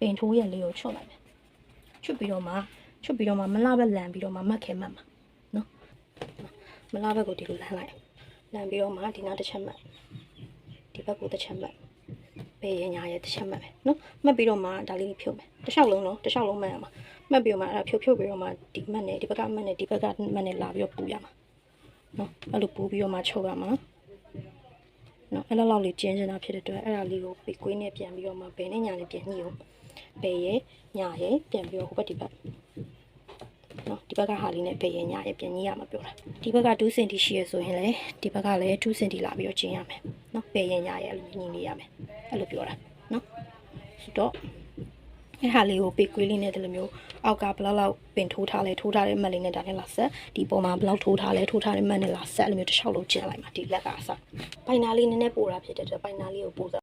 ပင်ထိုးရက်လေးကိုချွတ်လိုက်မယ်ချွတ်ပြီးတော့မှချွတ်ပြီးတော့မှမလှဘက်လန်ပြီးတော့မှမတ်ခဲမှတ်မှာနော်မလှဘက်ကိုဒီလိုလန်လိုက်လန်ပြီးတော့မှဒီနောက်တစ်ချက်မှတ်ဒီဘက်ကိုတစ်ချက်မှတ်ဘေးရညာရဲ့တစ်ချက်မှတ်မယ်နော်မှတ်ပြီးတော့မှဒါလေးဖြုတ်မယ်တစ်လျှောက်လုံးနော်တစ်လျှောက်လုံးမှတ်ရမှာမှတ်ပြီးတော့မှအဲ့ဒါဖြုတ်ဖြုတ်ပြီးတော့မှဒီမှတ်နဲ့ဒီဘက်ကမှတ်နဲ့ဒီဘက်ကမှတ်နဲ့လာပြီးတော့ပူရမှာနော်အဲ့လိုပူပြီးတော့မှချုပ်ရမှာနော် နော်အဲ့လောက်လောက်လေးကျင်းနေတာဖြစ်တဲ့အတွက်အဲ့ဒါလေးကိုပေကွေးနဲ့ပြန်ပြီးတော့မှဘယ်နဲ့ညာနဲ့ပြန်ညှိအောင်ပေရဲ့ညာရဲ့ပြန်ပြီးတော့ဟိုဘက်ဒီဘက်နော်ဒီဘက်ကဟာလေးနဲ့ပေရဲ့ညာရဲ့ပြန်ညှိရမှာပြောတာဒီဘက်က2စင်တီရှိရဆိုရင်လည်းဒီဘက်ကလည်း2စင်တီလာပြီးတော့ကျင်းရမယ်နော်ပေရဲ့ညာရဲ့အဲ့လိုညှိနေရမယ်အဲ့လိုပြောတာနော်ဆိုတော့ အဲ့ဟာလေးကိုပေကွေးလေးနဲ့ဒီလိုမျိုးအောက်ကဘယ်လောက်လောက်ပင်ထိုးထားလဲထိုးထားတဲ့မက်လေးနဲ့ဒါနဲ့လာဆက်ဒီပုံမှာဘယ်လောက်ထိုးထားလဲထိုးထားတဲ့မက်နဲ့လာဆက်အဲ့လိုမျိုးတစ်လျှောက်လုံးကျင်းလိုက်မှာဒီလက်ကအစပိုင်နာလေးနည်းနည်းပိုတာဖြစ်တဲ့အတွက်ပိုင်နာလေးကိုပိုစ